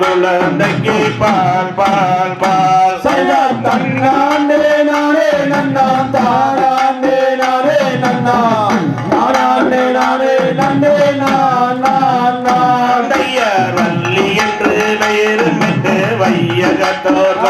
குழந்தைக்கு பால் பால் பால். சையா தன்னாண்டே நானே நன்னா தானாண்டே நானே நன்னா. தானாண்டே நானே நன்னே நான் நான் நான் தையார் வள்ளி என்று பெயருமிட்டு வையகத்தோர்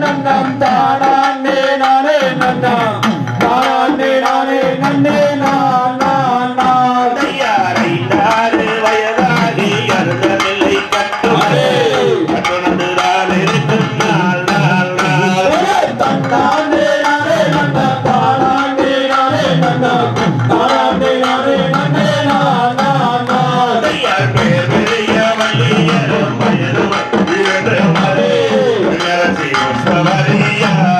நன்னாம் தானே நானே நன்னா தானே நானே நன்னே நான் நான் நான் ஐயாறு வயதாகி அருந்தமில்லை கட்டுமரே கட்டுணர்ந்தால் இருக்கும் நாள் நாள் நாள் தன்னாண்டே நானே நன்னா தானாண்டே நானே நன்னா தானாண்டே நானே நன்னே நான் நான் நான் ஐயாறு பேர் Maria.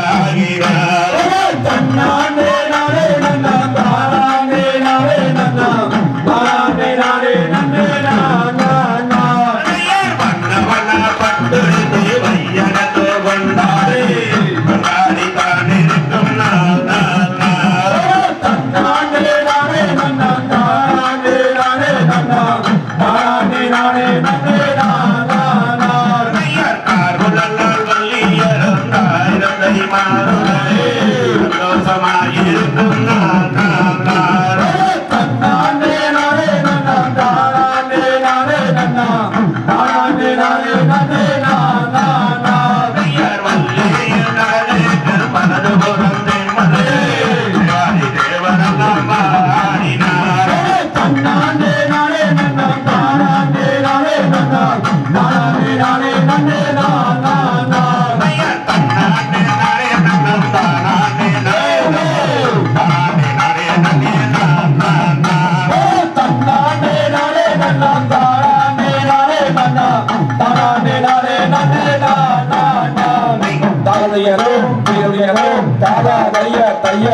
உயரும் உயரும் தாதா தைய தைய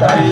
தை